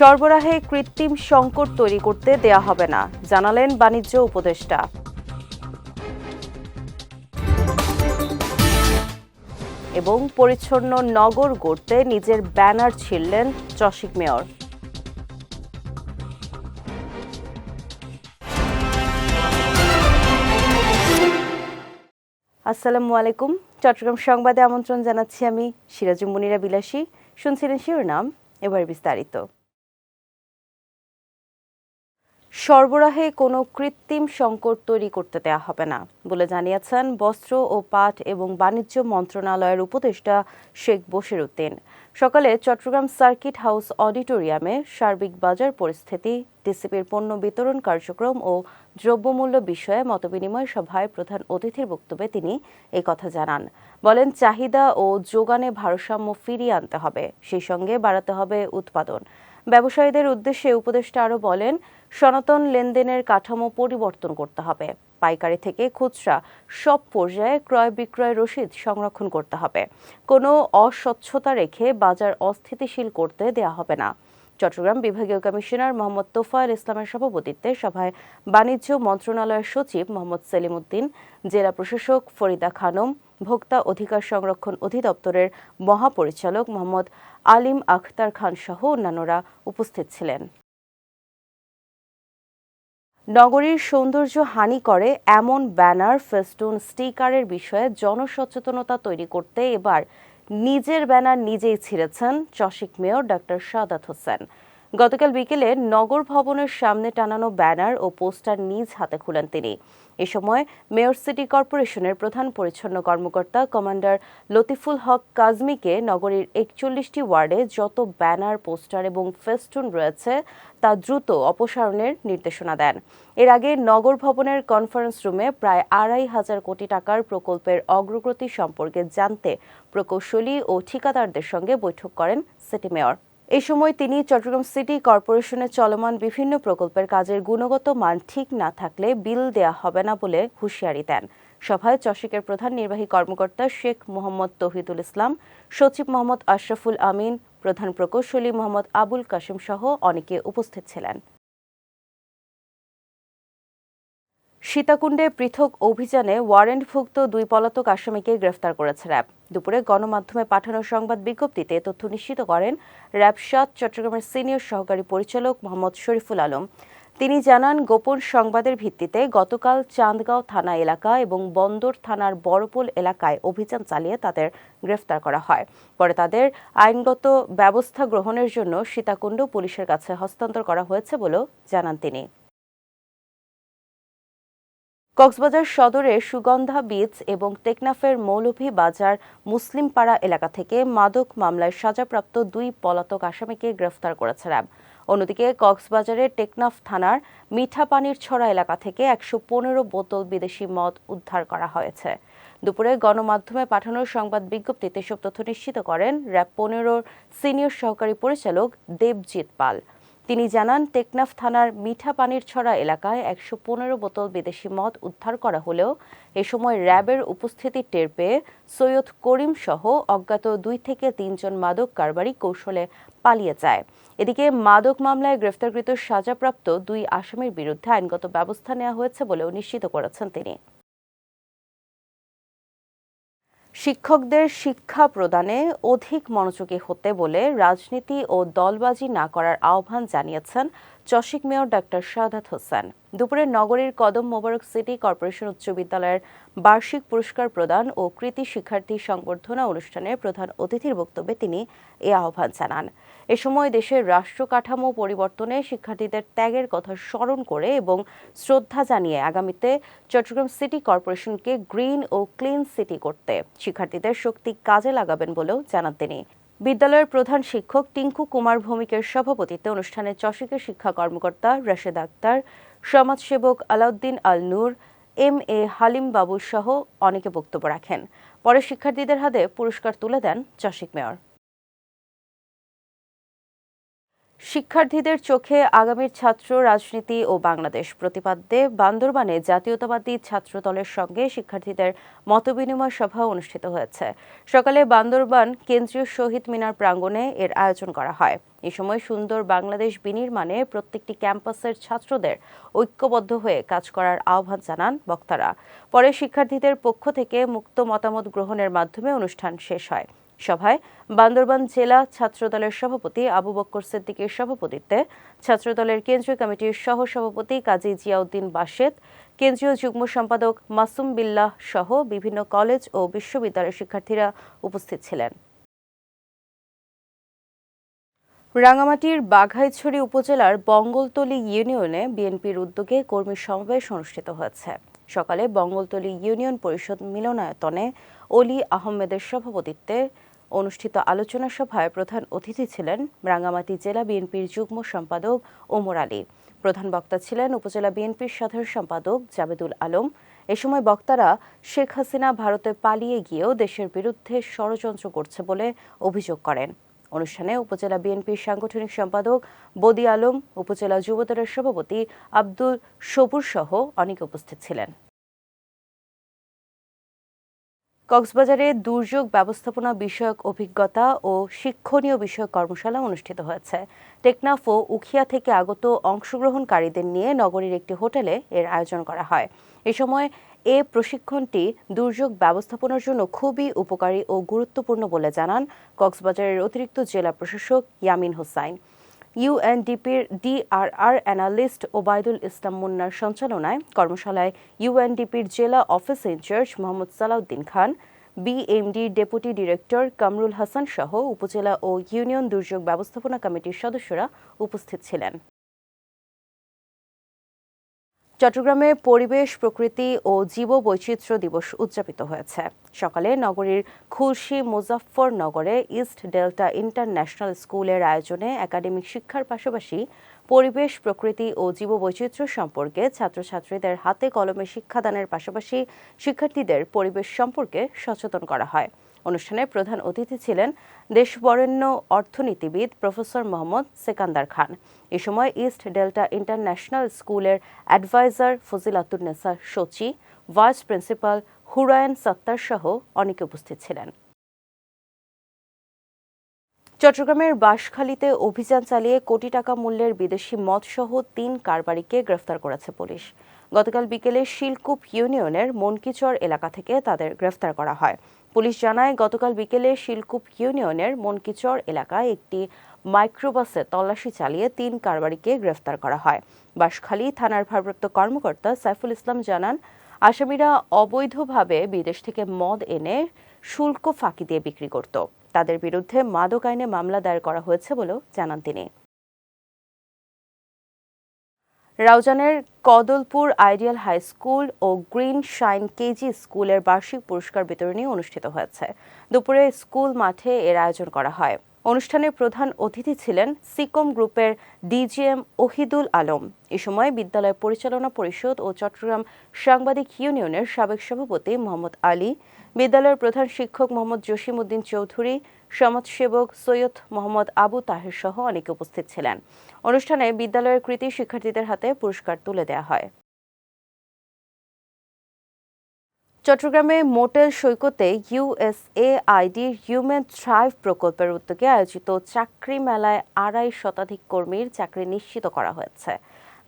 সরবরাহে কৃত্রিম সংকট তৈরি করতে দেয়া হবে না, জানালেন বাণিজ্য উপদেষ্টা। এবং পরিচ্ছন্ন নগর গড়তে নিজের ব্যানার ছিঁড়লেন চশিক মেয়র। আসসালামু আলাইকুম। চট্টগ্রাম সংবাদে আমন্ত্রণ জানাচ্ছি আমি সিরাজুম মুনিরা বিলাসী। শুনছিলেন শিরোনাম, এবার বিস্তারিত। সরবরাহে কোনো কৃত্রিম সংকট তৈরি করতে দেওয়া হবে না বলে জানিয়েছেন বস্ত্র ও পাট এবং বাণিজ্য মন্ত্রণালয়ের উপদেষ্টা শেখ বশির উদ্দিন সকালে চট্টগ্রাম সার্কিট হাউস অডিটোরিয়ামে সার্বিক বাজার পরিস্থিতি, ডিসিপির পণ্য বিতরণ কার্যক্রম ও দ্রব্যমূল্য বিষয়ে মতবিনিময় সভায় প্রধান অতিথির বক্তব্যে তিনি কথা জানান। বলেন, চাহিদা ও যোগানে ভারসাম্য ফিরিয়ে আনতে হবে, সেই সঙ্গে বাড়াতে হবে উৎপাদন। ব্যবসায়ীদের উদ্দেশ্যে উপদেষ্টা আরও বলেন সনাতন লেনদেনের কাঠামো পরিবর্তন করতে হবে। পাইকারি থেকে খুচরা সব পর্যায়ে ক্রয় বিক্রয় রসিদ সংরক্ষণ করতে হবে। কোনো অস্বচ্ছতা রেখে বাজার অস্থিতিশীল করতে দেয়া হবে না। চট্টগ্রাম বিভাগীয় কমিশনার মোহাম্মদ তোফায়েল ইসলামের সভাপতিত্বে সভায় বাণিজ্য মন্ত্রণালয়ের সচিব মোহাম্মদ সেলিম উদ্দিন জেলা প্রশাসক ফরিদা খানম, ভোক্তা অধিকার সংরক্ষণ অধিদপ্তরের মহাপরিচালক মোহাম্মদ আলিম আখতার খান সহ অন্যান্যরা উপস্থিত ছিলেন। নগরীর সৌন্দর্য হানি করে এমন ব্যানার, ফেস্টুন, স্টিকারের বিষয়ে জনসচেতনতা তৈরি করতে এবার নিজের ব্যানার নিজেই ছিঁড়েছেন চশিক মেয়র ডাক্তার সাদাত হোসেন। গতকাল বিকেলে নগর ভবনের সামনে টানানো ব্যানার ও পোস্টার নিজ হাতে খুলেন তিনি। এ সময় মেয়র সিটি কর্পোরেশনের প্রধান পরিচ্ছন্ন কর্মকর্তা কমান্ডার লতিফুল হক কাজমিকে নগরীর একচল্লিশটি ওয়ার্ডে যত ব্যানার, পোস্টার এবং ফেস্টুন রয়েছে, তা দ্রুত অপসারণের নির্দেশনা দেন। এর আগে নগর ভবনের কনফারেন্স রুমে প্রায় আড়াই হাজার কোটি টাকার প্রকল্পের অগ্রগতি সম্পর্কে জানতে প্রকৌশলী ও ঠিকাদারদের সঙ্গে বৈঠক করেন সিটি মেয়র। এই সময় তিনি চট্টগ্রাম সিটি কর্পোরেশনের চলমান বিভিন্ন প্রকল্পের কাজের গুণগত মান ঠিক না থাকলে বিল দেয়া হবে না বলে হুঁশিয়ারি দেন। সভায় চশিকের প্রধান নির্বাহী কর্মকর্তা শেখ মোহাম্মদ তহিদুল ইসলাম, সচিব মোহাম্মদ আশরাফুল আমিন, প্রধান প্রকৌশলী মোহাম্মদ আবুল কাশিম সহ অনেকে উপস্থিত ছিলেন। সীতাকুণ্ডে পৃথক অভিযানে ওয়ারেন্টভুক্ত দুই পলাতক আসামিকে গ্রেফতার করেছে র্যাব। দুপুরে গণমাধ্যমে পাঠানো সংবাদ বিজ্ঞপ্তিতে তথ্য নিশ্চিত করেন র্যাব সাত চট্টগ্রামের সিনিয়র সহকারী পরিচালক মোহাম্মদ শরীফুল আলম। তিনি জানান, গোপন সংবাদের ভিত্তিতে গতকাল চান্দগাঁও থানা এলাকা এবং বন্দর থানার বড়পোল এলাকায় অভিযান চালিয়ে তাদের গ্রেফতার করা হয়। পরে তাদের আইনগত ব্যবস্থা গ্রহণের জন্য সীতাকুণ্ড পুলিশের কাছে হস্তান্তর করা হয়েছে বলেও জানান তিনি। কক্সবাজার সদরে সুগন্ধা বিচ এবং টেকনাফের মৌলভী বাজার মুসলিমপাড়া এলাকা থেকে মাদক মামলায় সাজাপ্রাপ্ত দুই পলাতক আসামিকে গ্রেফতার করেছে র্যাব। অন্যদিকে কক্সবাজারের টেকনাফ থানার মিঠাপানির ছড়া এলাকা থেকে একশো পনেরো বোতল বিদেশি মদ উদ্ধার করা হয়েছে। দুপুরে গণমাধ্যমে পাঠানোর সংবাদ বিজ্ঞপ্তিতে এসব তথ্য নিশ্চিত করেন র্যাব পনেরোর সিনিয়র সহকারী পরিচালক দেবজিৎ পাল। তিনি জানান, টেকনাফ থানার মিঠা পানির ছড়া এলাকায় একশো পনেরো বোতল বিদেশি মদ উদ্ধার করা হলেও এ সময় র্যাবের উপস্থিতি টের পেয়ে সৈয়দ করিম সহ অজ্ঞাত দুই থেকে তিনজন মাদক কারবারি কৌশলে পালিয়ে যায়। এদিকে মাদক মামলায় গ্রেফতারকৃত সাজাপ্রাপ্ত দুই আসামির বিরুদ্ধে আইনগত ব্যবস্থা নেওয়া হয়েছে বলেও নিশ্চিত করেছেন তিনি। শিক্ষকদের শিক্ষা প্রদানে অধিক মনোযোগী হতে বলে রাজনীতি ও দলবাজি না করার আহ্বান জানিয়েছেন চশিক মেয়র ডাক্তার শাহাদাত হোসেন। দুপুরে নগরীর কদম মোবারক সিটি কর্পোরেশন উচ্চ বিদ্যালয়ের বার্ষিক পুরস্কার প্রদান ও কৃতি শিক্ষার্থী সংবর্ধনা অনুষ্ঠানে প্রধান অতিথির বক্তব্যে তিনি এ আহ্বান জানান। এ সময় দেশের রাষ্ট্র কাঠামো পরিবর্তনে শিক্ষার্থীদের ত্যাগের কথা স্মরণ করে এবং শ্রদ্ধা জানিয়ে আগামীতে চট্টগ্রাম সিটি কর্পোরেশনকে গ্রিন ও ক্লিন সিটি করতে শিক্ষার্থীদের শক্তি কাজে লাগাবেন বলেও জানান তিনি। বিদ্যালয়ের প্রধান শিক্ষক টিঙ্কু কুমার ভৌমিকের সভাপতিত্বে অনুষ্ঠানে চশিকের শিক্ষা কর্মকর্তা রাশেদ আক্তার, সমাজসেবক আলাউদ্দিন আল নূর এম এ হালিম বাবু সহ অনেকে বক্তব্য রাখেন। পরে শিক্ষার্থীদের হাতে পুরস্কার তুলে দেন চশিক মেয়র। শিক্ষার্থীদের চোখে আগামীর ছাত্র রাজনীতি ও বাংলাদেশ প্রতিপাদ্যে বান্দরবানে জাতীয়তাবাদী ছাত্র দলের সঙ্গে শিক্ষার্থীদের মতবিনিময় সভা অনুষ্ঠিত হয়েছে। সকালে বান্দরবান কেন্দ্রীয় শহীদ মিনার প্রাঙ্গণে এর আয়োজন করা হয়। এ সময় সুন্দর বাংলাদেশ বিনির্মাণে প্রত্যেকটি ক্যাম্পাসের ছাত্রদের ঐক্যবদ্ধ হয়ে কাজ করার আহ্বান জানান বক্তারা। পরে শিক্ষার্থীদের পক্ষ থেকে মুক্ত মতামত গ্রহণের মাধ্যমে অনুষ্ঠান শেষ হয়। সভায় বান্দরবান জেলা ছাত্রদলের সভাপতি আবু বক্কর সিদ্দিকের সভাপতিত্বে ছাত্রদলের কেন্দ্রীয় কমিটির সহ সভাপতি কাজী জিয়াউদ্দিন বাশেদ, কেন্দ্রীয় যুগ্ম সম্পাদক মাসুম বিল্লাহ সহ বিভিন্ন কলেজ ও বিশ্ববিদ্যালয়ের শিক্ষার্থীরা উপস্থিত ছিলেন। রাঙামাটির বাঘাইছড়ি উপজেলার বঙ্গলতলী ইউনিয়নে বিএনপির উদ্যোগে কর্মী সমাবেশ অনুষ্ঠিত হয়েছে। সকালে বঙ্গলতলী ইউনিয়ন পরিষদ মিলনায়তনে অলি আহমেদের সভাপতিত্বে অনুষ্ঠিত আলোচনা সভায় প্রধান অতিথি ছিলেন রাঙ্গামাটি জেলা বিএনপির যুগ্ম সম্পাদক ওমর আলী। প্রধান বক্তা ছিলেন উপজেলা বিএনপির সাধারণ সম্পাদক জাবেদুল আলম। এ সময় বক্তারা শেখ হাসিনা ভারতে পালিয়ে গিয়েও দেশের বিরুদ্ধে ষড়যন্ত্র করছে বলে অভিযোগ করেন। অনুষ্ঠানে উপজেলা বিএনপির সাংগঠনিক সম্পাদক বদি আলম, উপজেলা যুবদলের সভাপতি আব্দুল সবুর সহ অনেকে উপস্থিত ছিলেন। কক্সবাজারে দুর্যোগ ব্যবস্থাপনা বিষয়ক অভিজ্ঞতা ও শিক্ষণীয় বিষয়ক কর্মশালা অনুষ্ঠিত হয়েছে। টেকনাফ ও উখিয়া থেকে আগত অংশগ্রহণকারীদের নিয়ে নগরীর একটি হোটেলে এর আয়োজন করা হয়। এ সময় এ প্রশিক্ষণটি দুর্যোগ ব্যবস্থাপনার জন্য খুবই উপকারী ও গুরুত্বপূর্ণ বলে জানান কক্সবাজারের অতিরিক্ত জেলা প্রশাসক ইয়ামিন হোসাইন। ইউএনডিপির ডিআরআর অ্যানালিস্ট ওবায়দুল ইসলাম মুন্নার সঞ্চালনায় কর্মশালায় ইউএনডিপির জেলা office incharge Mohammad Salauddin Khan BMD deputy director Kamrul Hasan সহ উপজেলা ও ইউনিয়ন দুর্যোগ ব্যবস্থাপনা কমিটির সদস্যরা উপস্থিত ছিলেন। চট্টগ্রামে পরিবেশ, প্রকৃতি ও জীব বৈচিত্র্য দিবস উদযাপিত হয়েছে। সকালে নগরীর খুলশি মুজাফফরনগরে ইস্ট ডেল্টা ইন্টারন্যাশনাল স্কুলের আয়োজনে একাডেমিক শিক্ষার পাশাপাশি পরিবেশ, প্রকৃতি ও জীববৈচিত্র্য সম্পর্কে ছাত্রছাত্রীদের হাতে কলমে শিক্ষাদানের পাশাপাশি শিক্ষার্থীদের পরিবেশ সম্পর্কে সচেতন করা হয়। অনুষ্ঠানে প্রধান অতিথি ছিলেন দেশবরেণ্য অর্থনীতিবিদ প্রফেসর মোহাম্মদ সেকান্দার খান। এ সময় ইস্ট ডেল্টা ইন্টারন্যাশনাল স্কুলের অ্যাডভাইজার ফজিলাতুন্নেসা সচি ভাইস প্রিন্সিপাল হুরায়ন সত্তার সহ অনেকে উপস্থিত ছিলেন। চট্টগ্রামের বাঁশখালীতে অভিযান চালিয়ে কোটি টাকা মূল্যের বিদেশি মদসহ তিন কারবারিকে গ্রেফতার করেছে পুলিশ। গতকাল বিকেলে শিলকুপ ইউনিয়নের মনকিচর এলাকা থেকে তাদের গ্রেফতার করা হয়। পুলিশ জানায়, গতকাল বিকেলে শিলকুপ ইউনিয়নের মনকিচর এলাকায় একটি মাইক্রোবাসে তল্লাশি চালিয়ে তিন কারবারিকে গ্রেফতার করা হয়। বাঁশখালী থানার ভারপ্রাপ্ত কর্মকর্তা সাইফুল ইসলাম জানান, আসামিরা অবৈধভাবে বিদেশ থেকে মদ এনে শুল্ক ফাঁকি দিয়ে বিক্রি করত। তাদের বিরুদ্ধে মাদক আইনে মামলা দায়ের করা হয়েছে বলেও জানান তিনি। রাউজানের কদলপুর আইডিয়াল হাই স্কুল ও গ্রিন শাইন কেজি স্কুলের বার্ষিক পুরস্কার বিতরণী অনুষ্ঠিত হয়েছে। দুপুরে স্কুল মাঠে এর আয়োজন করা হয়। অনুষ্ঠানে প্রধান অতিথি ছিলেন সিকম গ্রুপের ডিজিএম ওহিদুল আলম। এ সময় বিদ্যালয় পরিচালনা পরিষদ ও চট্টগ্রাম সাংবাদিক ইউনিয়নের সাবেক সভাপতি মোহাম্মদ আলী, বিদ্যালয়ের প্রধান শিক্ষক মোহাম্মদ জসিম উদ্দিন চৌধুরী সমাজসেবক সৈয়দ মোহাম্মদ আবু তাহের সহ অনেকে উপস্থিত ছিলেন। অনুষ্ঠানে বিদ্যালয়ের কৃতি শিক্ষার্থীদের হাতে পুরস্কার তুলে দেওয়া হয়। চট্টগ্রামে মোটেল সৈকতে ইউএসএআইডির হিউম্যান থ্রাইভ প্রকল্পের উদ্যোগে আয়োজিত চাকরি মেলায় আড়াই শতাধিক কর্মীর চাকরি নিশ্চিত করা হয়েছে।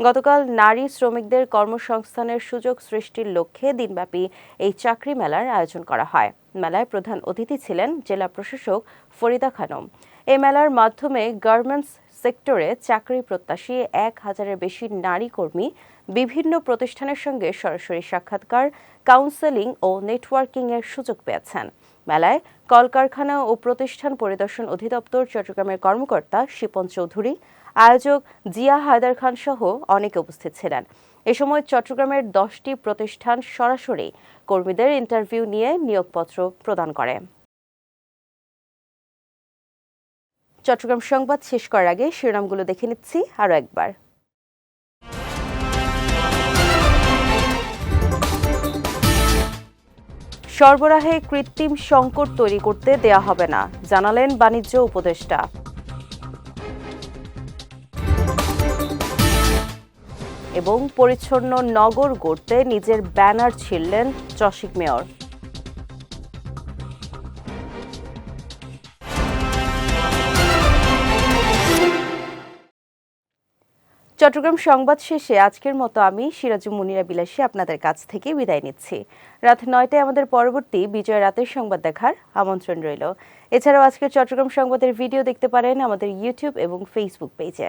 গতকাল নারী শ্রমিকদের কর্মসংস্থানের সুযোগ সৃষ্টির লক্ষ্যে দিনব্যাপী এই চাকরি মেলার আয়োজন করা হয়। মেলায় প্রধান অতিথি ছিলেন জেলা প্রশাসক ফরিদা খানম। এই মেলার মাধ্যমে গার্মেন্টস সেক্টরে চাকরি প্রত্যাশী এক হাজারের বেশি নারী কর্মী বিভিন্ন প্রতিষ্ঠানের সঙ্গে সরাসরি সাক্ষাৎকার কাউন্সেলিং ও নেটওয়ার্কিং এর সুযোগ পেয়েছেন। মেলায় কলকারখানা ও প্রতিষ্ঠান পরিদর্শন অধিদপ্তর চট্টগ্রামের কর্মকর্তা শিপন চৌধুরী আয়োজক জিয়া হায়দার খান সহ অনেকে উপস্থিত ছিলেন। এ সময় চট্টগ্রামের দশটি প্রতিষ্ঠান সরাসরি কর্মীদের ইন্টারভিউ নিয়ে নিয়োগপত্র প্রদান করে। চট্টগ্রাম সংবাদ শেষ করার আগে শিরোনামগুলো দেখে নিচ্ছি আরও একবার। সরবরাহে কৃত্রিম সংকট তৈরি করতে দেয়া হবে না, জানালেন বাণিজ্য উপদেষ্টা। এবং পরিচ্ছন্ন নগর গড়তে নিজের ব্যানার ছিঁড়লেন চসিক মেয়র। চট্টগ্রাম সংবাদ শেষে আজকের মতো আমি সিরাজু মুনিরা বিলাসী আপনাদের কাছ থেকে বিদায় নিচ্ছি। রাত নয়টায় আমাদের পরবর্তী বিজয় রাতের সংবাদ দেখার আমন্ত্রণ রইল। এছাড়াও আজকের চট্টগ্রাম সংবাদের ভিডিও দেখতে পারেন আমাদের ইউটিউব এবং ফেসবুক পেজে